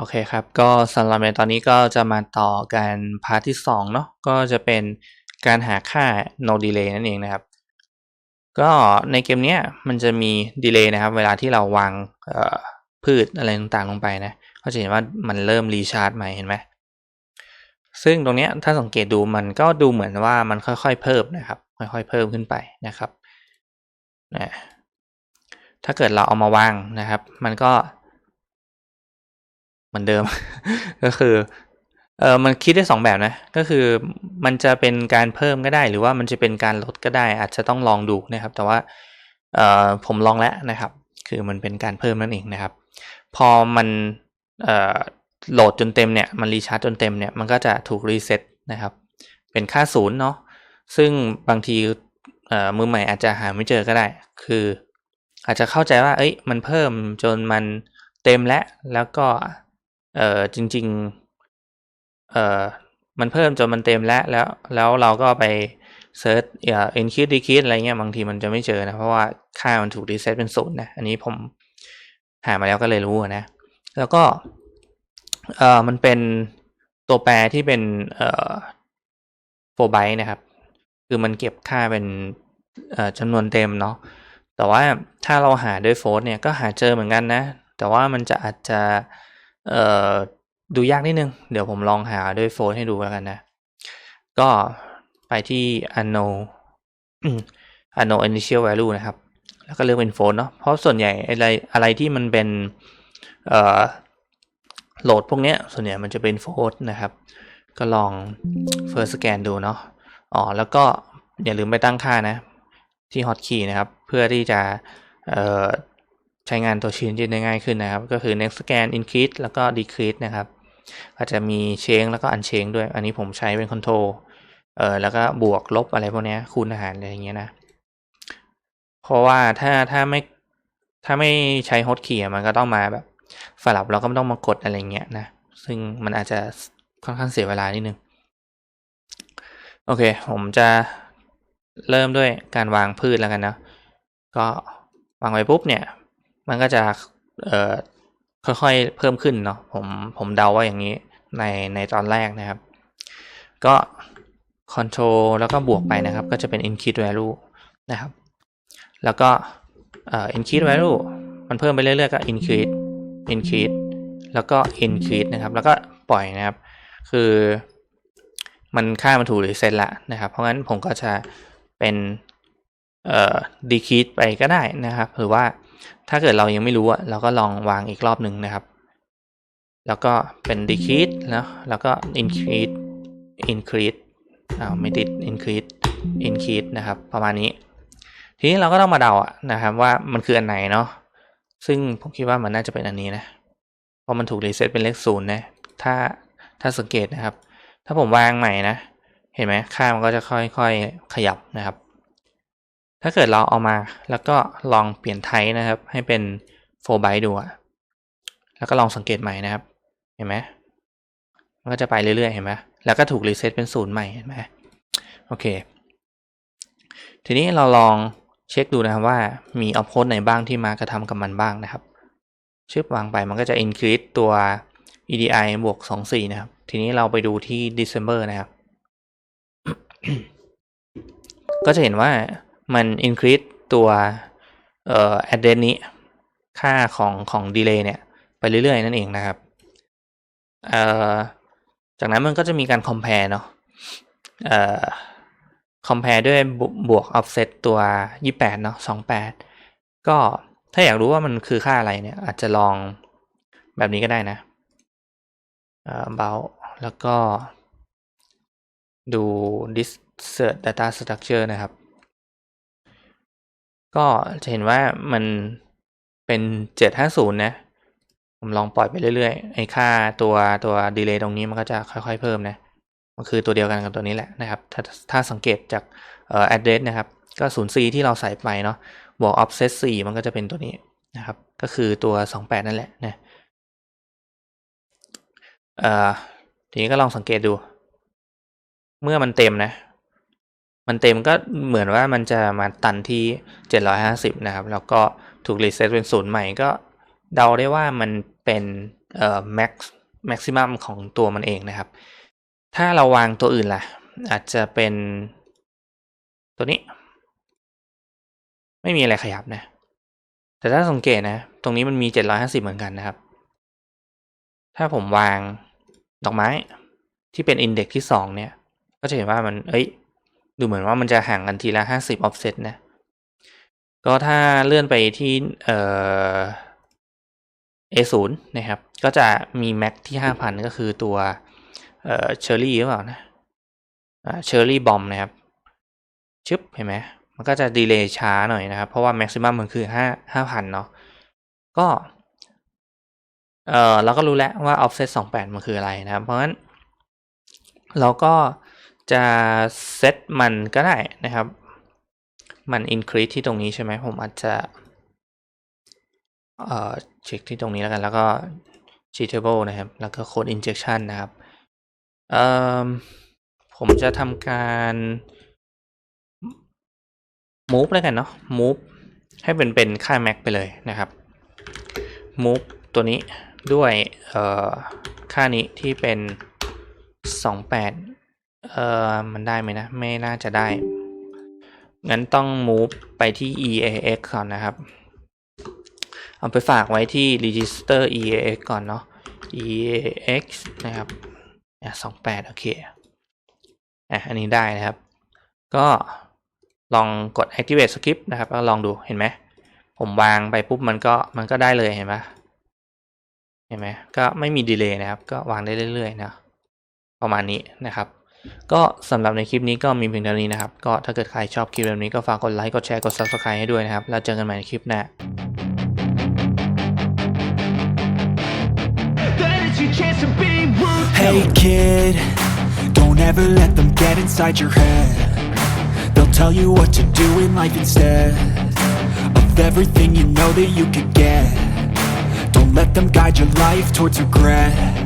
โอเคครับ ก็สำหรับในตอนนี้ก็จะมาต่อกันพาร์ทที่2เนาะก็จะเป็นการหาค่า no delay นั่นเองนะครับ ก็ในเกมเนี้ยมันจะมี delay นะครับ เวลาที่เราวางพืชอะไรต่างๆลงไปนะ ก็จะเห็นว่ามันเริ่มรีชาร์จใหม่เห็นไหมซึ่งตรงเนี้ยถ้าสังเกตดูมันก็ดูเหมือนว่ามันค่อยๆเพิ่มนะครับ ค่อยๆเพิ่มขึ้นไปนะครับนะถ้าเกิดเราเอามาวางนะครับ มันก็ เหมือนเดิม ก็คือเออมันคิดได้สองแบบนะ ก็คือมันจะเป็นการเพิ่มก็ได้ หรือว่ามันจะเป็นการลดก็ได้ อาจจะต้องลองดูนะครับ แต่ว่าเออผมลองแล้วนะครับ คือมันเป็นการเพิ่มนั่นเองนะครับ พอมันเออโหลดจนเต็มเนี่ย มันรีชาร์จจนเต็มเนี่ย มันก็จะถูกรีเซ็ตนะครับ เป็นค่าศูนย์เนาะ ซึ่งบางทีเออมือใหม่อาจจะหาไม่เจอก็ได้ คืออาจจะเข้าใจว่า เอ้ย มันเพิ่มจนมันเต็มแล้ว แล้วก็ เอ่อจริง ๆ เอ่อมันเพิ่มจนมันเต็มแล้วแล้ว แล้วเราก็ไปเซิร์ชเอ่อ increase decrease อะไรเงี้ยบางทีมันจะไม่เจอนะ เพราะว่าค่ามันถูกรีเซ็ตเป็นศูนย์นะ อันนี้ผมหามาแล้วก็เลยรู้นะ แล้วก็เอ่อมันเป็นตัวแปรที่เป็นเอ่อโฟไบต์นะครับ คือมันเก็บค่าเป็นเอ่อจำนวนเต็มเนาะแต่ว่าถ้าเราหาด้วยโฟร์เนี่ยก็หาเจอเหมือนกันนะ แต่ว่ามันจะอาจจะ เอ่อดูยากนิดนึง เดี๋ยวผมลองหาด้วยโฟนให้ดูแล้วกันนะ ก็ไปที่ unknown unknown initial value นะครับ แล้วก็เลือกเป็นโฟนเนาะเพราะส่วนใหญ่อะไรอะไรที่มันเป็นเอ่อโหลดพวกเนี้ยส่วนใหญ่มันจะเป็นโฟนนะครับ ก็ลอง first scan ดูเนาะอ๋อแล้วก็อย่าลืมไปตั้งค่านะ ที่ hotkey นะครับ เพื่อที่จะ ใช้งานตัวชิ้นได้ง่ายขึ้นนะครับ ก็คือ next scan increase แล้วก็ decrease นะครับ อาจจะมี change แล้วก็ unchange ด้วย อันนี้ผมใช้เป็น control เออแล้วก็บวกลบอะไรพวกนี้คูณอาหารอะไรอย่างเงี้ยนะ เพราะว่าถ้าถ้าไม่ถ้าไม่ใช้ hotkey มันก็ต้องมาแบบสลับแล้วก็ต้องมากดอะไรเงี้ยนะ ซึ่งมันอาจจะค่อนข้างเสียเวลานิดนึง โอเค ผมจะเริ่มด้วยการวางพืชแล้วกันนะ ก็วางไว้ปุ๊บเนี่ย มันก็จะเอ่อค่อยๆเพิ่มขึ้นเนาะผมผมเดาว่าอย่างนี้ในในตอนแรกนะครับ ก็ control แล้วก็บวกไปนะครับ ก็จะเป็น increase value นะครับ แล้วก็เอ่อ increase value มันเพิ่มไปเรื่อยๆก็ increase increase แล้วก็ increase นะครับ แล้วก็ปล่อยนะครับ คือมันค่ามันถูกหรีเซ็ตละนะครับ เพราะงั้นผมก็จะเป็นเอ่อ decrease ไปก็ได้นะครับ หรือว่า ถ้าเกิดเรายังไม่รู้อะเราก็ลองวางอีกรอบหนึ่งนะครับ แล้วก็เป็น decrease แล้วแล้วก็ increase increase อ้าวไม่ติด increase increase นะครับ ประมาณนี้ ทีนี้เราก็ต้องมาเดาอะนะครับว่ามันคืออันไหนเนาะซึ่งผมคิดว่ามันน่าจะเป็นอันนี้นะเพราะมันถูกรีเซ็ตเป็นเลขศูนย์นะถ้าถ้าสังเกตนะครับ ถ้าผมวางใหม่นะ เห็นไหมค่ามันก็จะค่อยๆขยับนะครับ ถ้าเกิดเราเอามาแล้วก็ลองเปลี่ยนไทป์นะครับ ให้เป็น4 byte ดูอะแล้วก็ลองสังเกตใหม่นะครับ เห็นไหมมันก็จะไปเรื่อยๆ เห็นไหมแล้วก็ถูกรีเซ็ตเป็นศูนย์ใหม่เห็นไหมโอเค ทีนี้เราลองเช็คดูนะครับว่ามีออฟโค้ดไหนบ้างที่มากระทำกับมันบ้างนะครับ ชึบวางไปมันก็จะ increase ตัว EDI บวก 24 นะครับ ทีนี้เราไปดูที่ December นะครับ ก็จะเห็นว่า มัน increase ตัวเอ่อ address นี้ ค่าของของ delay เนี่ย ไปเรื่อยๆ นั่นเองนะครับเอ่อจากนั้นมันก็จะมีการ compare เนาะเอ่อ compare ด้วยบวก offset ตัว 28 เนาะ28 ก็ถ้าอยากรู้ว่ามันคือค่าอะไรเนี่ย อาจจะลองแบบนี้ก็ได้นะเอ่อ about แล้วก็ดู this search data structure นะครับ ก็จะเห็นว่ามันเป็นเจ็ดห้าศูนย์นะ ผมลองปล่อยไปเรื่อยๆ ไอ้ค่าตัวตัวดีเลย์ตรงนี้มันก็จะค่อยๆเพิ่มนะ มันคือตัวเดียวกันกับตัวนี้แหละนะครับ ถ้าถ้าสังเกตจากเอ่อ address นะครับ ก็ศูนย์ c ที่เราใส่ไปเนาะ บวก offset สี่มันก็จะเป็นตัวนี้นะครับ ก็คือตัวสองแปดนั่นแหละนะ เอ่อ ทีนี้ก็ลองสังเกตดู เมื่อมันเต็มนะ มันเต็มก็เหมือนว่ามันจะมาตันที่ 750 นะครับ แล้วก็ถูกรีเซ็ตเป็นศูนย์ใหม่ก็เดาได้ว่ามันเป็นเอ่อ max maximum ของตัวมันเองนะครับ ถ้าเราวางตัวอื่นล่ะ อาจจะเป็นตัวนี้ ไม่มีอะไรขยับนะ แต่ถ้าสังเกตนะ ตรงนี้มันมี 750 เหมือนกันนะครับ ถ้าผมวางดอกไม้ที่เป็นอินเด็กซ์ที่สองเนี่ย ก็จะเห็นว่ามันเอ้ย ดูเหมือนว่ามันจะห่างกันทีละ50 offset นะ ก็ถ้าเลื่อนไปที่เอ่อ A0 นะครับ ก็จะมี max ที่5,000ก็คือตัวเอ่อเชอร์รี่หรือเปล่านะเชอร์รี่บอมนะครับชึบเห็นไหมมันก็จะดีเลย์ช้าหน่อยนะครับ เพราะว่า maximum มันคือ5 5,000เนาะก็เออเราก็รู้แล้วว่า offset 28 มันคืออะไรนะครับ เพราะงั้น เราก็ จะเซตมันก็ได้นะครับ มัน increase ที่ตรงนี้ใช่ไหมผมอาจจะเอ่อเช็คที่ตรงนี้แล้วกัน แล้วก็ cheatable นะครับ แล้วก็ code injection นะครับเอ่อผมจะทำการ move แล้วกันเนาะ move ให้เป็นเป็นค่า max ไปเลยนะครับ move ตัวนี้ด้วยเอ่อค่านี้ที่เป็น 28 เออมันได้ไหมนะ ไม่น่าจะได้ งั้นต้อง move ไปที่ EAX ก่อนนะครับ เอาไปฝากไว้ที่ register EAX ก่อนเนาะ EAX นะครับอะ28โอเค อะ อันนี้ได้นะครับ ก็ลองกด activate script นะครับ แล้วลองดูเห็นไหม ผมวางไปปุ๊บมันก็มันก็ได้เลยเห็นไหมเห็นไหมก็ไม่มีดีเลย์นะครับ ก็วางได้เรื่อยๆนะประมาณนี้นะครับ ก็สำหรับในคลิปนี้ก็มีเพียงเท่านี้นะครับ ก็ถ้าเกิดใครชอบคลิปแบบนี้ก็ฝากกดไลค์ กดแชร์ กด subscribe ให้ด้วยนะครับ แล้วเจอกันใหม่ในคลิปหน้า Hey kid, don't ever let them get inside your head. They'll tell you what to do in life instead of everything you know that you could get. Don't let them guide your life towards regret.